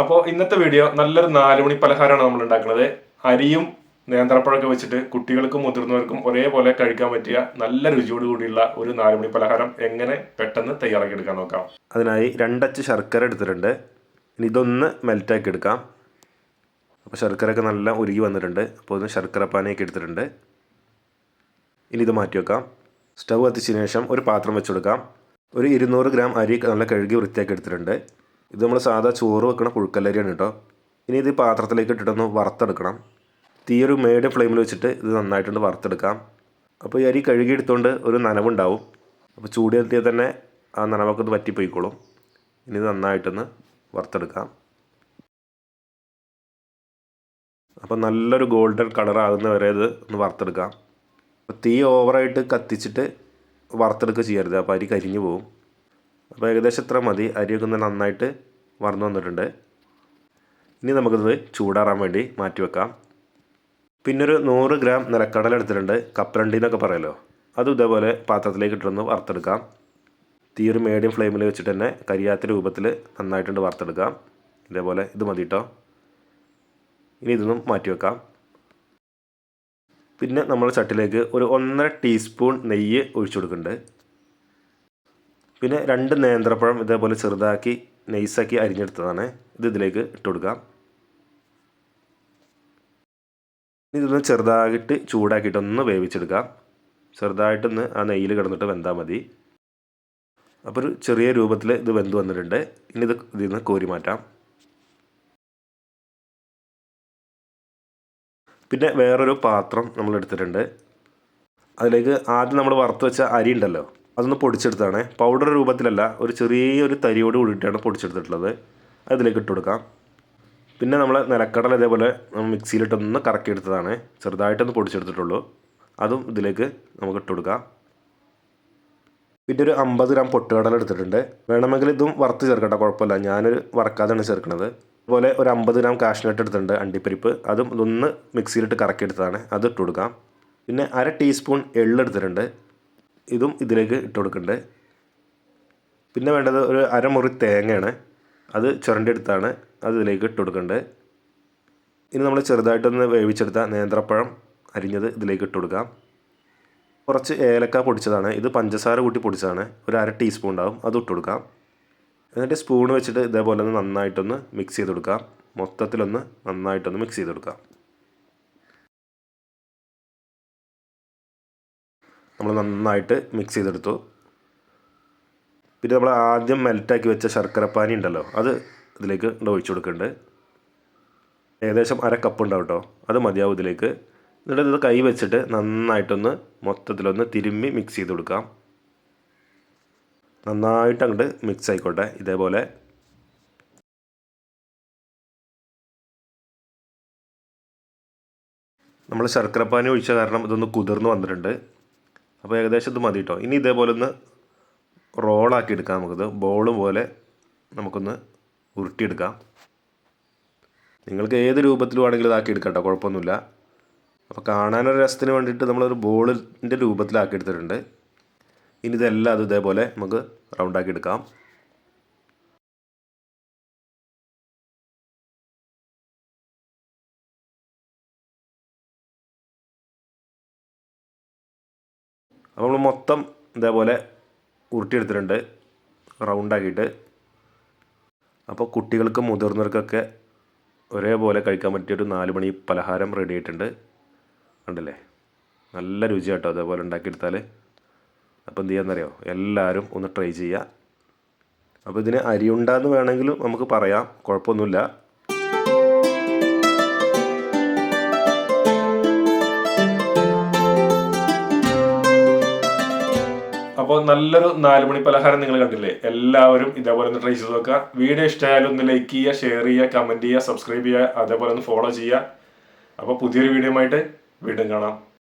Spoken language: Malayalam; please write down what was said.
അപ്പോൾ ഇന്നത്തെ വീഡിയോ നല്ലൊരു നാലുമണി പലഹാരമാണ് നമ്മൾ ഉണ്ടാക്കുന്നത്. അരിയും നേന്ത്രപ്പഴമൊക്കെ വെച്ചിട്ട് കുട്ടികൾക്കും മുതിർന്നവർക്കും ഒരേപോലെ കഴിക്കാൻ പറ്റിയ നല്ല രുചിയോട് കൂടിയുള്ള ഒരു നാലുമണി പലഹാരം എങ്ങനെ പെട്ടെന്ന് തയ്യാറാക്കി എടുക്കാൻ നോക്കാം. അതിനായി രണ്ടച്ച് ശർക്കര എടുത്തിട്ടുണ്ട്. ഇനി ഇതൊന്ന് മെൽറ്റാക്കി എടുക്കാം. അപ്പോൾ ശർക്കരയൊക്കെ നല്ല ഉരുകി വന്നിട്ടുണ്ട്. അപ്പോൾ ഒന്ന് ശർക്കര പാനിയൊക്കെ എടുത്തിട്ടുണ്ട്. ഇനി ഇത് മാറ്റി വെക്കാം. സ്റ്റവ് കത്തിച്ചതിന് ശേഷം ഒരു പാത്രം വെച്ചെടുക്കാം ഒരു ഇരുന്നൂറ് ഗ്രാം അരി നല്ല കഴുകി വൃത്തിയാക്കി എടുത്തിട്ടുണ്ട്. ഇത് നമ്മൾ സാധാ ചോറ് വെക്കണ പുഴുക്കല്ലരിയാണ് കേട്ടോ. ഇനി ഇത് പാത്രത്തിലേക്ക് ഇട്ടിട്ടൊന്ന് വറുത്തെടുക്കണം. തീ ഒരു മീഡിയം ഫ്ലെയിമിൽ വെച്ചിട്ട് ഇത് നന്നായിട്ടൊന്ന് വറുത്തെടുക്കാം. അപ്പോൾ ഈ അരി കഴുകിയെടുത്തുകൊണ്ട് ഒരു നനവുണ്ടാവും. അപ്പോൾ ചൂട് എത്തിയാൽ തന്നെ ആ നനവൊക്കെ ഒന്ന് വറ്റിപ്പോയിക്കോളും. ഇനി ഇത് നന്നായിട്ടൊന്ന് വറുത്തെടുക്കാം. അപ്പോൾ നല്ലൊരു ഗോൾഡൻ കളർ ആകുന്ന വരെ ഇത് ഒന്ന് വറുത്തെടുക്കാം. അപ്പോൾ തീ ഓവറായിട്ട് കത്തിച്ചിട്ട് വറുത്തെടുക്കുക ചെയ്യരുത്. അപ്പോൾ അരി കരിഞ്ഞു പോകും അപ്പോൾ ഏകദേശം ഇത്ര മതി. അരിയൊക്കെ ഒന്ന് നന്നായിട്ട് വറന്നു വന്നിട്ടുണ്ട്. ഇനി നമുക്കിത് ചൂടാറാൻ വേണ്ടി മാറ്റി വെക്കാം. പിന്നെ ഒരു നൂറ് ഗ്രാം നിലക്കടല എടുത്തിട്ടുണ്ട്. കപ്പലണ്ടി എന്നൊക്കെ പറയുമല്ലോ അതും ഇതേപോലെ പാത്രത്തിലേക്ക് ഇട്ടൊന്ന് വറുത്തെടുക്കാം. തീ ഒരു മീഡിയം ഫ്ലെയിമിൽ വെച്ചിട്ട് തന്നെ കരിയാത്ത രൂപത്തിൽ നന്നായിട്ടുണ്ട് വറുത്തെടുക്കാം. ഇതേപോലെ ഇത് മതി കേട്ടോ ഇനി ഇതൊന്നും മാറ്റി വെക്കാം. പിന്നെ നമ്മൾ ചട്ടിലേക്ക് ഒരു ഒന്നര ടീസ്പൂൺ നെയ്യ് ഒഴിച്ചു കൊടുക്കുന്നുണ്ട്. പിന്നെ രണ്ട് നേന്ത്രപ്പഴം ഇതേപോലെ ചെറുതാക്കി നൈസാക്കി അരിഞ്ഞെടുത്തതാണ്. ഇത് ഇതിലേക്ക് ഇട്ട് കൊടുക്കാം. ഇതൊന്ന് ചെറുതായിട്ട് ചൂടാക്കിയിട്ട് ഒന്ന് വേവിച്ചെടുക്കാം. ചെറുതായിട്ടൊന്ന് ആ നെയ്യിൽ കിടന്നിട്ട് വെന്താൽ മതി. അപ്പോൾ ഒരു ചെറിയ രൂപത്തിൽ ഇത് വെന്ത് വന്നിട്ടുണ്ട്. ഇനി ഇത് ഇതിൽ നിന്ന് കോരി മാറ്റാം. പിന്നെ വേറൊരു പാത്രം നമ്മൾ എടുത്തിട്ടുണ്ട്. അതിലേക്ക് ആദ്യം നമ്മൾ വറുത്ത് വെച്ച അരി ഉണ്ടല്ലോ. അതൊന്ന് പൊടിച്ചെടുത്താണ് പൗഡർ രൂപത്തിലല്ല ഒരു ചെറിയൊരു തരിയോട് കൂടിയിട്ടാണ് പൊടിച്ചെടുത്തിട്ടുള്ളത്. അതിലേക്ക് ഇട്ട് കൊടുക്കാം. പിന്നെ നമ്മൾ നിലക്കടല ഇതേപോലെ മിക്സിയിലിട്ടൊന്ന് കറക്കിയെടുത്തതാണ്. ചെറുതായിട്ടൊന്ന് പൊടിച്ചെടുത്തിട്ടുള്ളൂ. അതും ഇതിലേക്ക് നമുക്ക് ഇട്ട് കൊടുക്കാം. പിന്നെ ഒരു അമ്പത് ഗ്രാം പൊട്ടുകടല എടുത്തിട്ടുണ്ട്. വേണമെങ്കിൽ ഇതും വറുത്ത് ചേർക്കട്ടെ കുഴപ്പമില്ല. ഞാനൊരു വറക്കാതെയാണ് ചേർക്കുന്നത്. അതുപോലെ ഒരു അമ്പത് ഗ്രാം കാഷ്നട്ട് എടുത്തിട്ടുണ്ട് അണ്ടിപ്പരിപ്പ്. അതും ഇതൊന്ന് മിക്സിയിലിട്ട് കറക്കിയെടുത്തതാണ്. അത് ഇട്ട് കൊടുക്കാം. പിന്നെ അര ടീസ്പൂൺ എള്ള് എടുത്തിട്ടുണ്ട്. ഇതും ഇതിലേക്ക് ഇട്ട് കൊടുക്കണ്ടേ? പിന്നെ വേണ്ടത് ഒരു അരമുറി തേങ്ങയാണ്. അത് ചുരണ്ടെടുത്താണ് അത് ഇതിലേക്ക് ഇട്ട് കൊടുക്കേണ്ടത് ഇനി നമ്മൾ ചെറുതായിട്ടൊന്ന് വേവിച്ചെടുത്ത നേന്ത്രപ്പഴം അരിഞ്ഞത് ഇതിലേക്ക് ഇട്ട് കൊടുക്കാം. കുറച്ച് ഏലക്ക പൊടിച്ചതാണ്. ഇത് പഞ്ചസാര കൂട്ടി പൊടിച്ചതാണ്. ഒരു അര ടീസ്പൂൺ ഉണ്ടാവും. അത് ഇട്ട് കൊടുക്കാം. എന്നിട്ട് സ്പൂൺ വെച്ചിട്ട് ഇതേപോലെ ഒന്ന് നന്നായിട്ടൊന്ന് മിക്സ് ചെയ്ത് കൊടുക്കാം. മൊത്തത്തിലൊന്ന് നന്നായിട്ടൊന്ന് മിക്സ് ചെയ്ത് കൊടുക്കാം. നമ്മൾ നന്നായിട്ട് മിക്സ് ചെയ്തെടുത്തു. പിന്നെ നമ്മൾ ആദ്യം മെൽറ്റാക്കി വെച്ച ശർക്കരപ്പാനി ഉണ്ടല്ലോ അത് ഇതിലേക്ക് ഒഴിച്ചു കൊടുക്കുന്നുണ്ട് ഏകദേശം അര കപ്പ് ഉണ്ടാവും കേട്ടോ അത് മതിയാവും ഇതിലേക്ക്. എന്നിട്ട് ഇത് കൈ വെച്ചിട്ട് നന്നായിട്ടൊന്ന് മൊത്തത്തിലൊന്ന് തിരുമ്മി മിക്സ് ചെയ്ത് കൊടുക്കാം. നന്നായിട്ട് അങ്ങോട്ട് മിക്സ് ആയിക്കോട്ടെ ഇതേപോലെ. നമ്മൾ ശർക്കരപ്പാനി ഒഴിച്ച കാരണം ഇതൊന്ന് കുതിർന്ന് വന്നിട്ടുണ്ട്. അപ്പോൾ ഏകദേശം ഇത് മതി കേട്ടോ. ഇനി ഇതേപോലെ ഒന്ന് റോളാക്കി എടുക്കാം നമുക്കിത്. ബോൾ പോലെ നമുക്കൊന്ന് ഉരുട്ടിയെടുക്കാം. നിങ്ങൾക്ക് ഏത് രൂപത്തിൽ ആണെങ്കിലും ഇതാക്കി എടുക്കാം കേട്ടോ കുഴപ്പമൊന്നുമില്ല. അപ്പോൾ കാണാനൊരു രസത്തിന് വേണ്ടിയിട്ട് നമ്മളൊരു ബോളിന്റെ രൂപത്തിലാക്കി എടുത്തിട്ടുണ്ട്. ഇനി ഇതെല്ലാം അത് ഇതേപോലെ നമുക്ക് റൗണ്ടാക്കി എടുക്കാം. അപ്പോൾ നമ്മൾ മൊത്തം ഇതേപോലെ ഉരുട്ടിയെടുത്തിട്ടുണ്ട്. റൗണ്ടാക്കിയിട്ട്. അപ്പോൾ കുട്ടികൾക്കും മുതിർന്നവർക്കൊക്കെ ഒരേപോലെ കഴിക്കാൻ പറ്റിയൊരു നാല് മണി പലഹാരം റെഡി ആയിട്ടുണ്ട്. കണ്ടില്ലേ? നല്ല രുചി കേട്ടോ അതേപോലെ ഉണ്ടാക്കിയെടുത്താൽ അപ്പോൾ എന്ത് ചെയ്യാന്നറിയോ? എല്ലാവരും ഒന്ന് ട്രൈ ചെയ്യുക അപ്പോൾ ഇതിന് അരിയുണ്ടാന്ന് വേണമെങ്കിലും നമുക്ക് പറയാം. കുഴപ്പമൊന്നുമില്ല. അപ്പോൾ നല്ലൊരു നാലുമണി പലഹാരം നിങ്ങൾ കണ്ടില്ലേ? എല്ലാവരും ഇതേപോലെ ഒന്ന് ട്രൈ ചെയ്ത് നോക്കുക. വീഡിയോ ഇഷ്ടമായാലും ഒന്ന് ലൈക്ക് ചെയ്യുക ഷെയർ ചെയ്യുക കമന്റ് ചെയ്യുക സബ്സ്ക്രൈബ് ചെയ്യുക അതേപോലെ ഒന്ന് ഫോളോ ചെയ്യുക. അപ്പോൾ പുതിയൊരു വീഡിയോ ആയിട്ട് വീണ്ടും കാണാം.